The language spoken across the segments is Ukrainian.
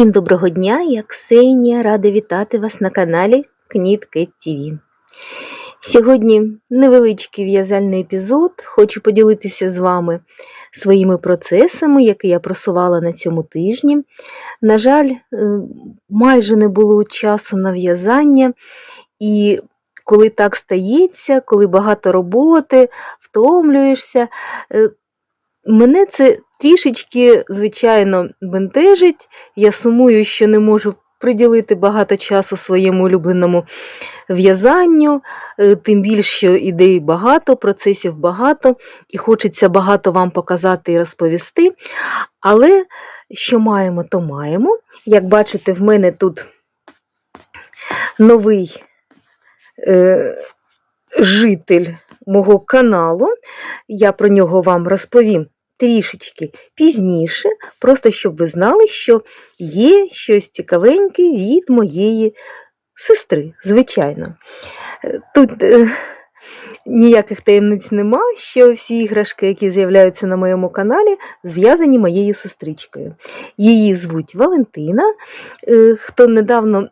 Всім доброго дня, я Ксенія, рада вітати вас на каналі Кнітки ТВ. Сьогодні невеличкий в'язальний епізод. Хочу поділитися з вами своїми процесами, які я просувала на цьому тижні. На жаль, е, майже не було часу на в'язання, і коли так стається, коли багато роботи, втомлюєшся, е, Мене це трішечки, звичайно, бентежить. Я сумую, що не можу приділити багато часу своєму улюбленому в'язанню, е, тим більше, що ідей багато, процесів багато, і хочеться багато вам показати і розповісти. Але що маємо, то маємо. Як бачите, в мене тут новий е, житель мого каналу. Я про нього вам розповім трішечки пізніше, просто щоб ви знали, що є щось цікавеньке від моєї сестри, звичайно. Е, Тут е, ніяких таємниць нема, що всі іграшки, які з'являються на моєму каналі, зв'язані моєю сестричкою. Її звуть Валентина. Е, Хто недавно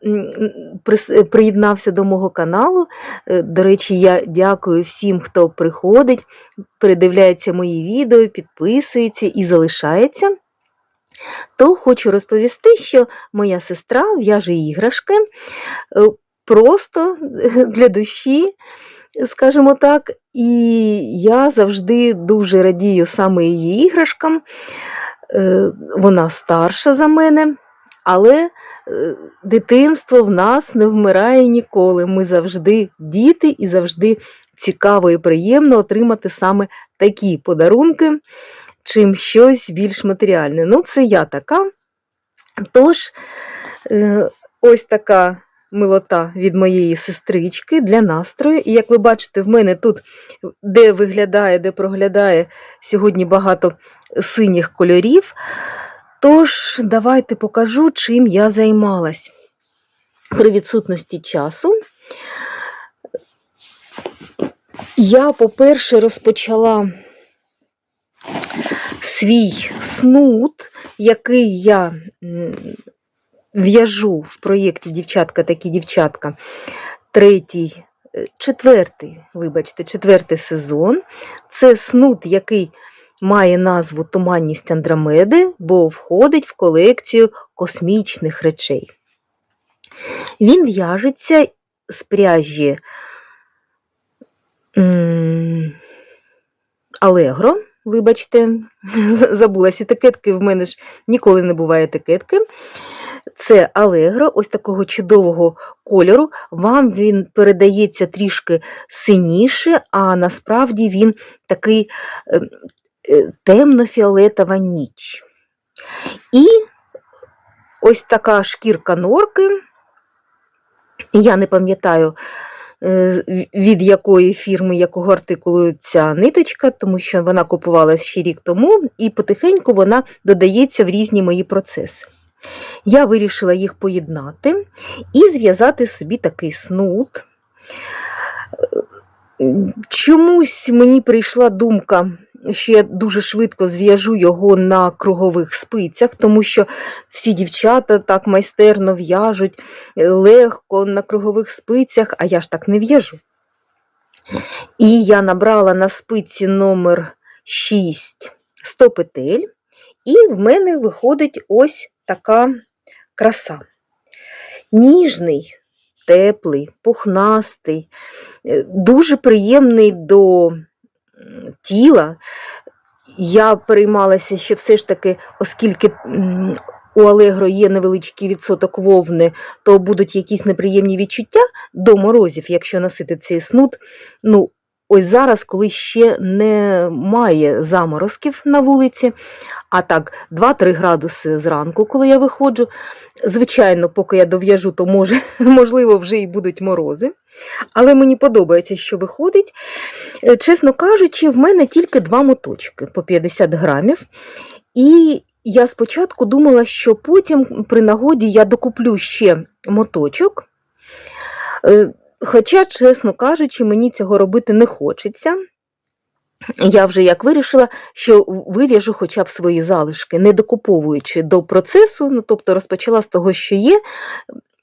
приєднався до мого каналу, е, до речі, я дякую всім, хто приходить, передивляється мої відео, підписується і залишається. То хочу розповісти, що моя сестра в'яже іграшки е, просто для душі, скажімо так, і я завжди дуже радію саме її іграшкам. Е, Вона старша за мене, але е, дитинство в нас не вмирає ніколи. Ми завжди діти і завжди цікаво і приємно отримати саме такі подарунки, чим щось більш матеріальне. Ну, це я така. Тож, е, ось така милота від моєї сестрички для настрою. І як ви бачите, в мене тут, де виглядає, де проглядає сьогодні багато синіх кольорів. Тож, давайте покажу, чим я займалась. При відсутності часу. Я, по-перше, розпочала свій снуд, який я в'яжу в проєкті Дівчатка такі дівчатка. Третій, е, четвертий, вибачте, четвертий сезон. Це снуд, який має назву Туманність Андромеди, бо входить в колекцію космічних речей. Він в'яжеться з пряжі Allegro, вибачте, забулась етикетки, в мене ж ніколи не буває етикетки. Це Allegro, ось такого чудового кольору. Вам він передається трішки синіше, а насправді він такий е, е, темно-фіолетова ніч. І ось така шкірка норки. Я не пам'ятаю, е, від якої фірми, якого артикулу ця ниточка, тому що вона купувалася ще рік тому, і потихеньку вона додається в різні мої процеси. Я вирішила їх поєднати і зв'язати собі такий снуд. Чомусь мені прийшла думка, що я дуже швидко зв'яжу його на кругових спицях, тому що всі дівчата так майстерно в'яжуть е, легко на кругових спицях, а я ж так не в'яжу. І я набрала на спиці номер 6 100 петель, і в мене виходить ось така краса. Ніжний, теплий, пухнастий, е, дуже приємний до тіла. Я переймалася, що все ж таки, оскільки у Allegro є невеличкий відсоток вовни, то будуть якісь неприємні відчуття до морозів, якщо носити цей снуд. Ну, ось зараз, коли ще немає заморозків на вулиці, а так 2-3 градуси зранку, коли я виходжу. Звичайно, поки я дов'яжу, то може, можливо, вже і будуть морози. Але мені подобається, що виходить. Е, Чесно кажучи, в мене тільки два моточки по 50 грамів. І я спочатку думала, що потім при нагоді я докуплю ще моточок. Хоча, чесно кажучи, мені цього робити не хочеться. я вже як вирішила, що вив'яжу хоча б свої залишки, не докуповуючи до процесу, ну, тобто розпочала з того, що є.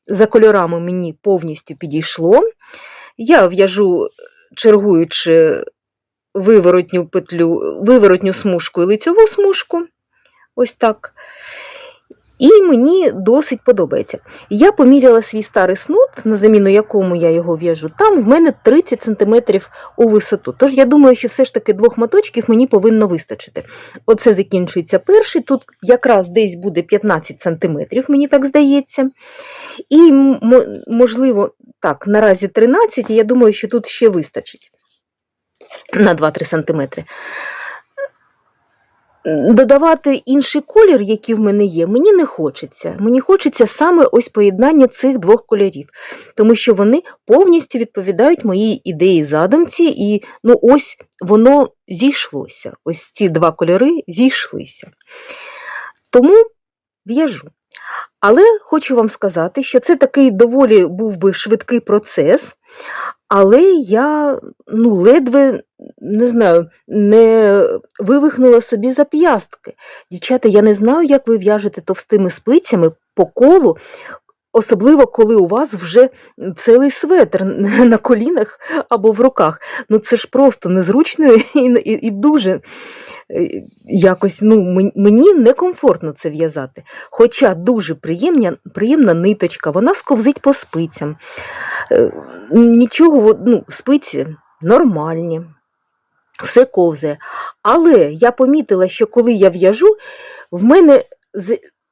За кольорами мені повністю підійшло. Я в'яжу, чергуючи виворотню петлю, виворотню смужку і лицьову смужку. Ось так. І мені досить подобається. Я поміряла свій старий снуд, на заміну якому я його в'яжу, там в мене 30 см у висоту. Тож я думаю, що все ж таки двох моточків мені повинно вистачити. Оце закінчується перший, тут якраз десь буде 15 см, мені так здається. І, можливо, так, наразі 13, і я думаю, що тут ще вистачить на 2-3 см. Додавати інший колір, який в мене є, мені не хочеться. Мені хочеться саме ось поєднання цих двох кольорів, тому що вони повністю відповідають моїй ідеї задумці, і ну ось воно зійшлося. Ось ці два кольори зійшлися. Тому в'яжу. Але хочу вам сказати, що це такий доволі був би швидкий процес, але я ну, ледве не знаю, не вивихнула собі зап'ястки. Дівчата, я не знаю, як ви в'яжете товстими спицями по колу, особливо коли у вас вже цілий светр на колінах або в руках. Ну це ж просто незручно і, і, і дуже е, якось ну, мені некомфортно це в'язати. Хоча дуже приємна, приємна ниточка, вона сковзить по спицям. Е, Нічого, ну, спиці нормальні все ковзає. Але я помітила, що коли я в'яжу, в мене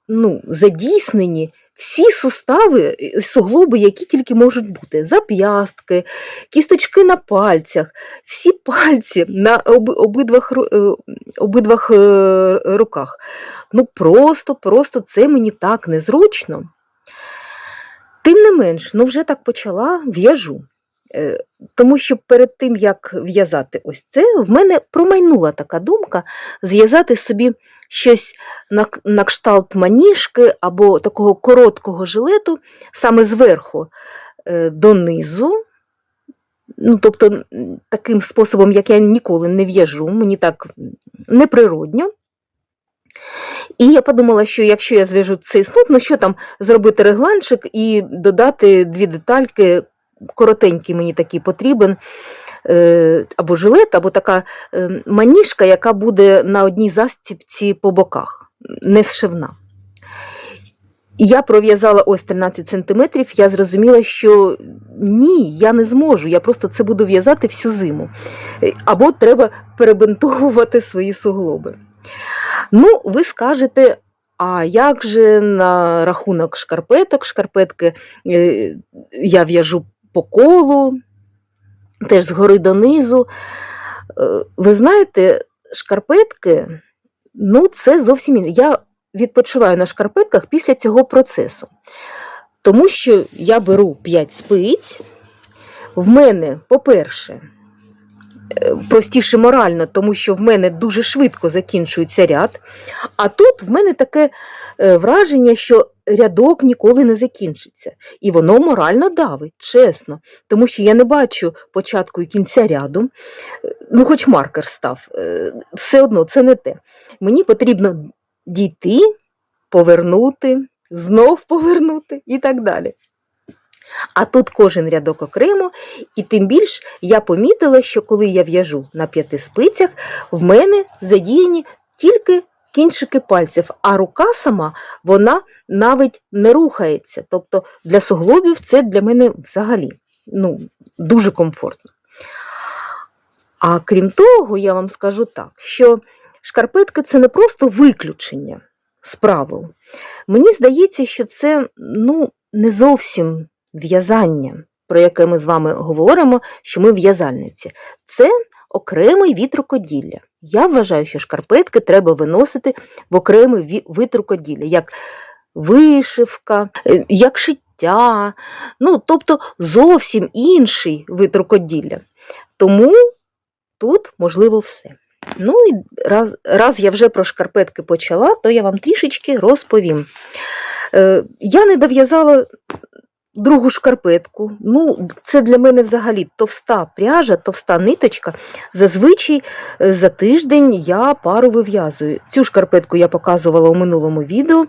ну, задійснені всі сустави, суглоби, які тільки можуть бути. Зап'ястки, кісточки на пальцях, всі пальці на оби, обидвах, е, обидвах е, руках. Ну просто, просто це мені так незручно. Тим не менш, ну вже так почала, в'яжу. Е, Тому що перед тим, як в'язати ось це, в мене промайнула така думка зв'язати собі щось на, на кшталт маніжки або такого короткого жилету саме зверху е, донизу. Ну, тобто, таким способом, як я ніколи не в'яжу, мені так неприродньо. І я подумала, що якщо я зв'яжу цей снуд, ну що там зробити регланчик і додати дві детальки, коротенький мені такий потрібен, е, або жилет, або така е, маніжка, яка буде на одній застіпці по боках, не зшивна. І я пров'язала ось 13 см, я зрозуміла, що ні, я не зможу, я просто це буду в'язати всю зиму. Е, Або треба перебинтовувати свої суглоби. Ну, ви скажете, а як же на рахунок шкарпеток? Шкарпетки я в'яжу по колу, теж згори донизу. Е, Ви знаєте, шкарпетки, ну, це зовсім. Я відпочиваю на шкарпетках після цього процесу. Тому що я беру 5 спиць. В мене, по-перше, простіше морально, тому що в мене дуже швидко закінчується ряд. А тут в мене таке е, враження, що рядок ніколи не закінчиться. І воно морально давить, чесно. Тому що я не бачу початку і кінця ряду. Е, Ну, хоч маркер став. е, Все одно це не те. Мені потрібно дійти, повернути, знов повернути і так далі. А тут кожен рядок окремо, і тим більш я помітила, що коли я в'яжу на п'яти спицях, в мене задіяні тільки кінчики пальців, а рука сама вона навіть не рухається. Тобто для суглобів це для мене взагалі ну, дуже комфортно. А крім того, я вам скажу так, що шкарпетки це не просто виключення з правил. Мені здається, що це ну, не зовсім в'язання, про яке ми з вами говоримо, що ми в'язальниці. Це окремий від рукоділля. Я вважаю, що шкарпетки треба виносити в окремий вид рукоділля, як вишивка, е, як шиття, ну, тобто зовсім інший вид рукоділля. Тому тут можливо все. Ну і раз, раз я вже про шкарпетки почала, то я вам трішечки розповім. Е, я не дов'язала другу шкарпетку. Ну, це для мене взагалі товста пряжа, товста ниточка. Зазвичай е, за тиждень я пару вив'язую. Цю шкарпетку я показувала у минулому відео,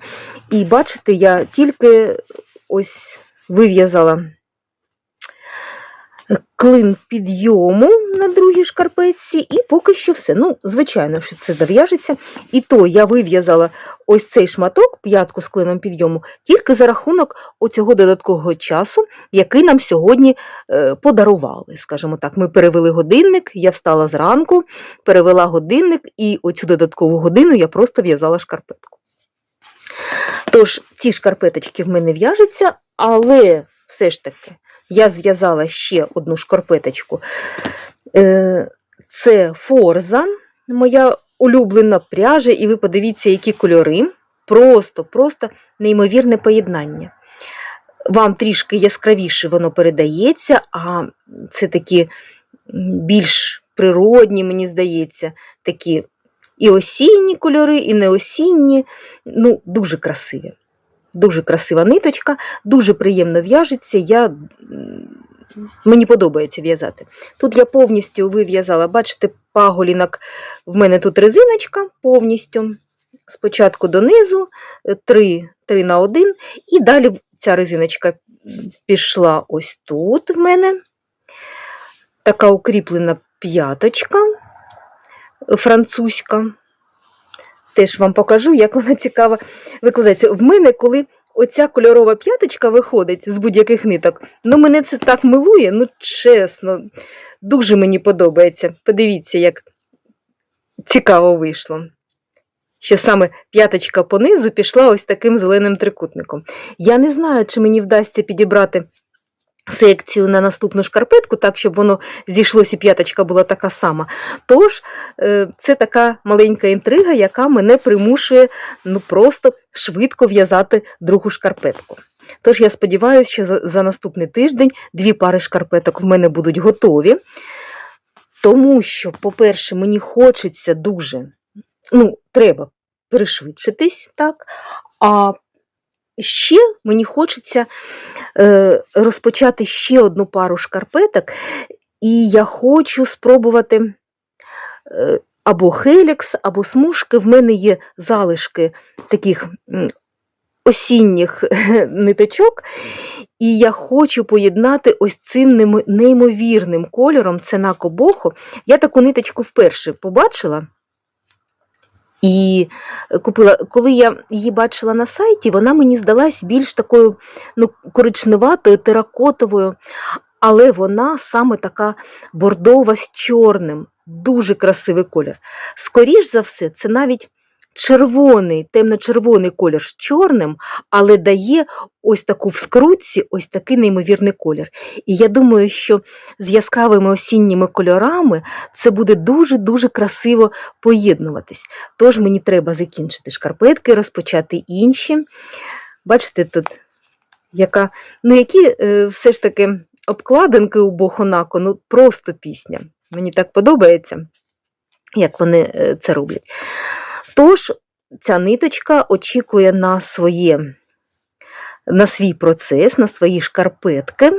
і бачите, я тільки ось вив'язала клин підйому на другій шкарпетці, і поки що все. Ну, звичайно, що це дов'яжеться. І то я вив'язала ось цей шматок, п'ятку з клином підйому, тільки за рахунок оцього додаткового часу, який нам сьогодні е, подарували. Скажімо так, ми перевели годинник, я встала зранку, перевела годинник, і оцю додаткову годину я просто в'язала шкарпетку. Тож, ці шкарпеточки в мене в'яжуться, але все ж таки я зв'язала ще одну шкарпеточку. Е, Це форза, моя улюблена пряжа, і ви подивіться, які кольори. Просто, просто неймовірне поєднання. Вам трішки яскравіше воно передається, а це такі більш природні, мені здається, такі і осінні кольори, і не осінні. Ну, дуже красиві. Дуже красива ниточка, дуже приємно в'яжеться. Я, мені подобається в'язати. Тут я повністю вив'язала, бачите, паголінок, в мене тут резиночка повністю. Спочатку донизу, 3, 3 на 1, і далі ця резиночка пішла ось тут в мене. Така укріплена п'яточка французька. Теж вам покажу, як вона цікаво викладається. В мене, коли оця кольорова п'яточка виходить з будь-яких ниток, ну мене це так милує, ну чесно, дуже мені подобається. Подивіться, як цікаво вийшло. Що саме п'яточка понизу пішла ось таким зеленим трикутником. Я не знаю, чи мені вдасться підібрати секцію на наступну шкарпетку, так, щоб воно зійшлося і п'яточка була така сама. Тож, е, це така маленька інтрига, яка мене примушує ну, просто швидко в'язати другу шкарпетку. Тож я сподіваюся, що за, наступний тиждень дві пари шкарпеток в мене будуть готові. Тому що, по-перше, мені хочеться дуже, ну, треба перешвидшитись, так, а ще мені хочеться е, розпочати ще одну пару шкарпеток, і я хочу спробувати е, або хелікс, або смужки. В мене є залишки таких осінніх ниточок, і я хочу поєднати ось цим неймовірним кольором, це накобохо. Я таку ниточку вперше побачила. І купила, коли я її бачила на сайті, вона мені здалась більш такою ну, коричневатою, теракотовою, але вона саме така бордова з чорним, дуже красивий колір. Скоріш за все, це навіть червоний, темно-червоний колір з чорним, але дає ось таку в скрутці, ось такий неймовірний колір. І я думаю, що з яскравими осінніми кольорами це буде дуже-дуже красиво поєднуватись. Тож мені треба закінчити шкарпетки, розпочати інші. Бачите, тут яка, ну які е, все ж таки обкладинки у Бохонако, ну просто пісня. Мені так подобається, як вони е, це роблять. Тож, ця ниточка очікує на своє, на свій процес, на свої шкарпетки.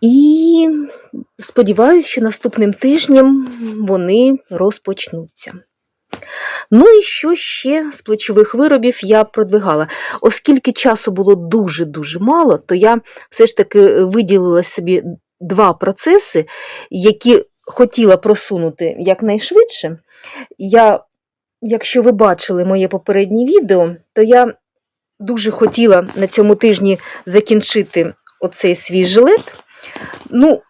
І сподіваюся, що наступним тижнем вони розпочнуться. Ну і що ще з плечових виробів я продвигала? Оскільки часу було дуже-дуже мало, то я все ж таки виділила собі два процеси, які хотіла просунути якнайшвидше. Я, якщо ви бачили моє попереднє відео, то я дуже хотіла на цьому тижні закінчити оцей свій жилет. Ну,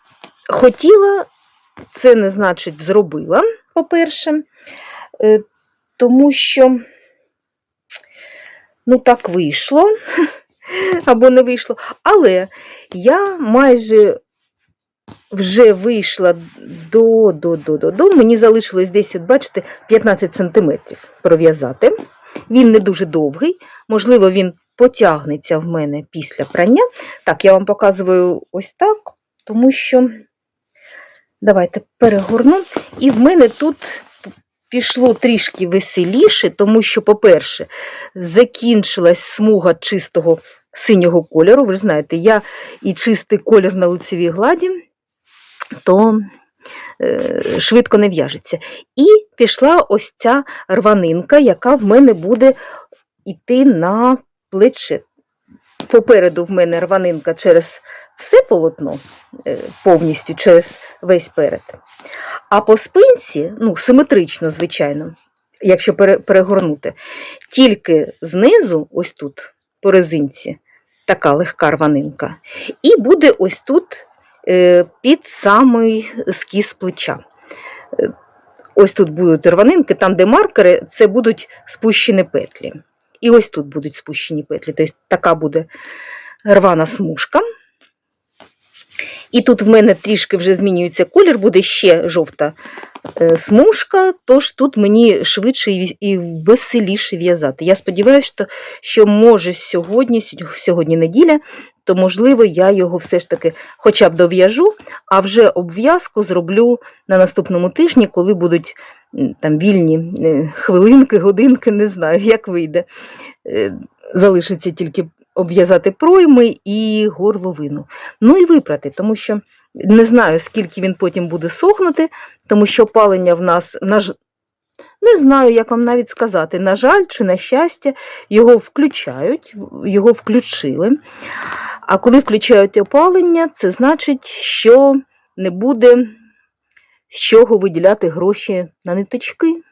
хотіла, це не значить зробила, по-перше, Е, тому що, ну, так вийшло, або не вийшло, але я майже вже вийшла до, до, до, до, до. Мені залишилось десь, от, бачите, 15 см пров'язати. Він не дуже довгий, можливо, він потягнеться в мене після прання. Так, я вам показую ось так, тому що давайте перегорну. І в мене тут пішло трішки веселіше, тому що, по-перше, закінчилась смуга чистого синього кольору. Ви ж знаєте, я і чистий колір на лицевій гладі, то е, швидко не в'яжеться. І пішла ось ця рванинка, яка в мене буде йти на плече. Попереду в мене рванинка через все полотно, е, повністю через весь перед. А по спинці, ну, симетрично, звичайно, якщо перегорнути, тільки знизу, ось тут, по резинці, така легка рванинка, і буде ось тут під самий скіз плеча. Е, Ось тут будуть рванинки, там, де маркери, це будуть спущені петлі. І ось тут будуть спущені петлі. Тобто така буде рвана смужка. І тут в мене трішки вже змінюється колір, буде ще жовта е, смужка, тож тут мені швидше і веселіше в'язати. Я сподіваюся, що, що може сьогодні- сьогодні неділя, то можливо я його все ж таки хоча б дов'яжу, а вже обв'язку зроблю на наступному тижні, коли будуть там вільні е, хвилинки, годинки, не знаю, як вийде. Е, Залишиться тільки обв'язати пройми і горловину. Ну і випрати, тому що не знаю, скільки він потім буде сохнути, тому що опалення в нас, на не знаю, як вам навіть сказати, на жаль чи на щастя, його включають, його включили. А коли включають опалення, це значить, що не буде з чого виділяти гроші на ниточки.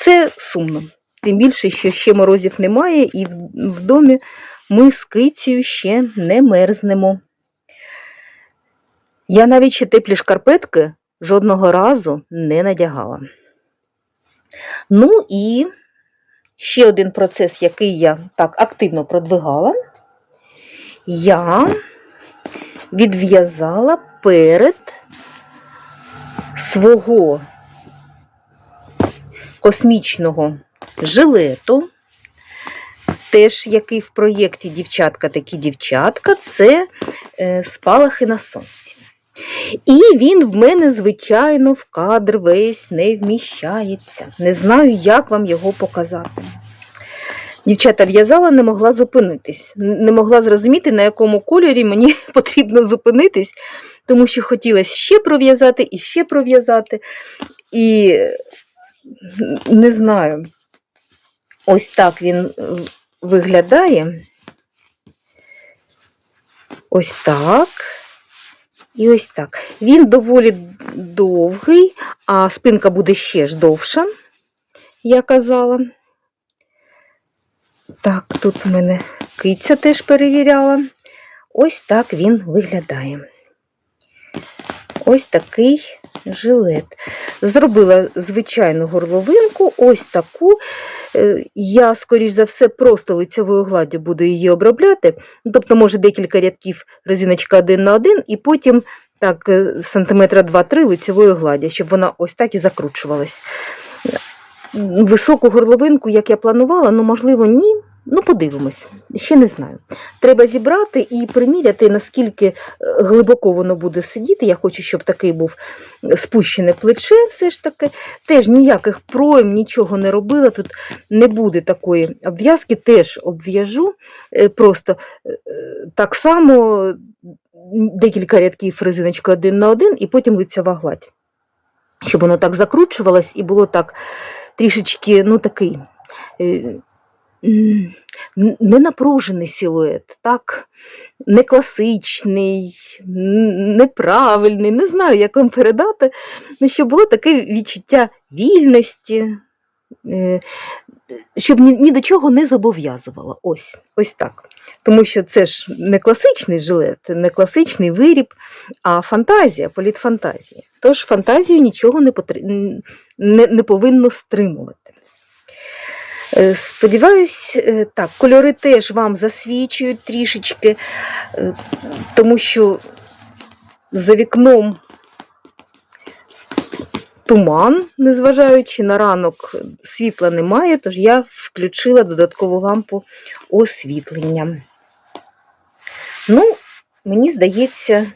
Це сумно. Тим більше, що ще морозів немає, і в- домі ми з кицею ще не мерзнемо. Я навіть ще теплі шкарпетки жодного разу не надягала. Ну і ще один процес, який я так активно продвигала, я відв'язала перед свого космічного жилету, теж який в проєкті дівчатка такі дівчатка, це е, спалахи на сонці. І він в мене, звичайно, в кадр весь не вміщається. Не знаю, як вам його показати. Дівчата в'язала, не могла зупинитись. Не могла зрозуміти, на якому кольорі мені потрібно зупинитись, тому що хотілося ще пров'язати і ще пров'язати. І не знаю, ось так він е, виглядає. Ось так. І ось так. Він доволі довгий, а спинка буде ще ж довша, я казала. Так, тут в мене киця теж перевіряла. Ось так він виглядає. Ось такий жилет. Зробила звичайну горловинку, ось таку. Е, Я, скоріш за все, просто лицевою гладдю буду її обробляти. Тобто, може, декілька рядків резиночка один на один, і потім так, е, сантиметра 2-3 лицевої гладі, щоб вона ось так і закручувалась. Високу горловинку, як я планувала, ну, можливо, ні. Ну, подивимось, ще не знаю. Треба зібрати і приміряти, наскільки е, глибоко воно буде сидіти. Я хочу, щоб такий був спущене плече, все ж таки. Теж ніяких пройм, нічого не робила. Тут не буде такої обв'язки, теж обв'яжу. Е, Просто е, так само декілька рядків резиночкою один на один, і потім лицьова гладь. Щоб воно так закручувалось і було так трішечки, ну такий. Не напружений силует, так, не класичний, неправильний, не знаю, як вам передати, ну, щоб було таке відчуття вільності, е, щоб ні, ні до чого не зобов'язувало. Ось, ось так. Тому що це ж не класичний жилет, не класичний виріб, а фантазія, політ фантазії. Тож фантазію нічого не, потр... не, не повинно стримувати. Е, Сподіваюсь, е, так, кольори теж вам засвічують трішечки, е, тому що за вікном туман, незважаючи на ранок, світла немає, тож я включила додаткову лампу освітлення. Ну, мені здається,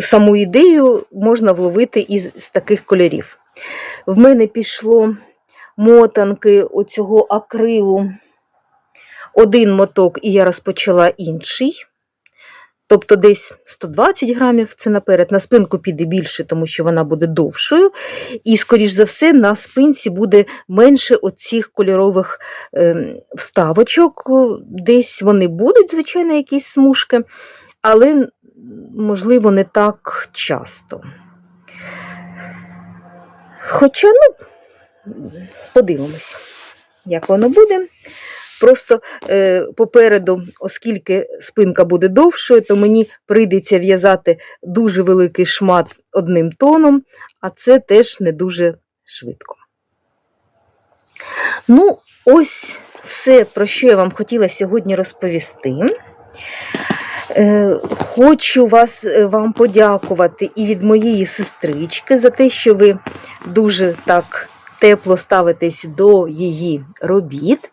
саму ідею можна вловити із таких кольорів. В мене пішло мотанки оцього акрилу один моток і я розпочала інший. Тобто десь 120 грамів це наперед. На спинку піде більше, тому що вона буде довшою. І, скоріш за все, на спинці буде менше оцих кольорових ем, вставочок. Десь вони будуть, звичайно, якісь смужки, але, можливо, не так часто. Хоча, ну, подивимось, як воно буде. Просто е, попереду, оскільки спинка буде довшою, то мені прийдеться в'язати дуже великий шмат одним тоном, а це теж не дуже швидко. Ну, ось все, про що я вам хотіла сьогодні розповісти. Е, Хочу вас, е, вам подякувати і від моєї сестрички за те, що ви дуже так тепло ставитесь до її робіт.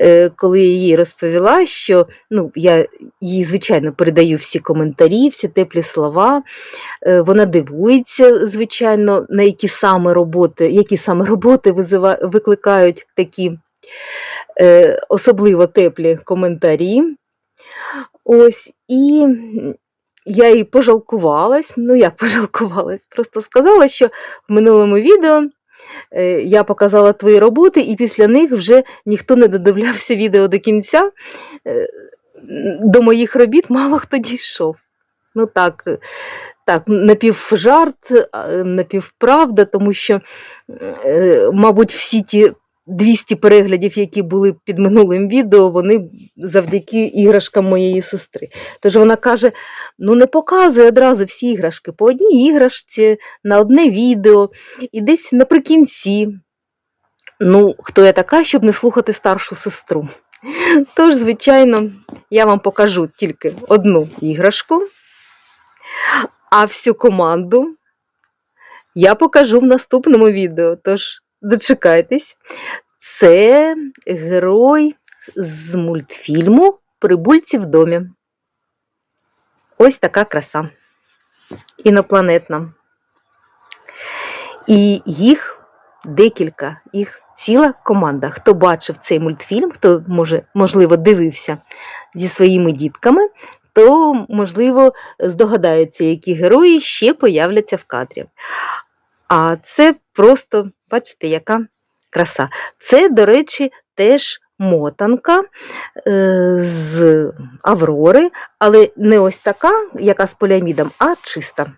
Е, Коли я їй розповіла, що ну, я їй, звичайно, передаю всі коментарі, всі теплі слова. Е, Вона дивується, звичайно, на які саме роботи, які саме роботи викликають такі е, особливо теплі коментарі. Ось, і я їй пожалкувалась, ну як пожалкувалась, просто сказала, що в минулому відео я показала твої роботи, і після них вже ніхто не додивлявся відео до кінця. Е, До моїх робіт мало хто дійшов. Ну так, е, так, напівжарт, напівправда, тому що, е, мабуть, всі ті 200 переглядів, які були під минулим відео, вони завдяки іграшкам моєї сестри. Тож вона каже: ну не показуй одразу всі іграшки по одній іграшці, на одне відео, і десь наприкінці. Ну, хто я така, щоб не слухати старшу сестру? Тож, звичайно, я вам покажу тільки одну іграшку, а всю команду я покажу в наступному відео. Тож дочекайтесь. Це герой з мультфільму Прибульці в домі. Ось така краса. Інопланетна. І їх декілька, їх ціла команда. Хто бачив цей мультфільм, хто може, можливо, дивився зі своїми дітками, то, можливо, здогадається, які герої ще появляться в кадрі. А це просто, бачите, яка краса. Це, до речі, теж мотанка е, з Аврори, але не ось така, яка з поліамідом, а чиста,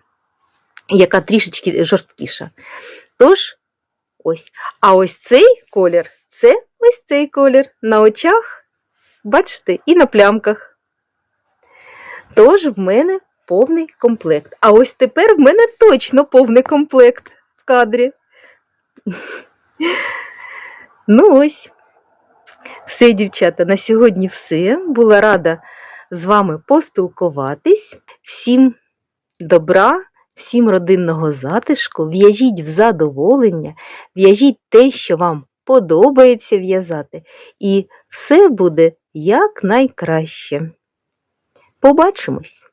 яка трішечки жорсткіша. Тож, ось. А ось цей колір це ось цей колір на очах, бачите, і на плямках. Тож в мене повний комплект. А ось тепер в мене точно повний комплект в кадрі. Ну ось. Все, дівчата, на сьогодні все. Була рада з вами поспілкуватись. Всім добра, всім родинного затишку. В'яжіть в задоволення, в'яжіть те, що вам подобається в'язати, і все буде якнайкраще. Побачимось!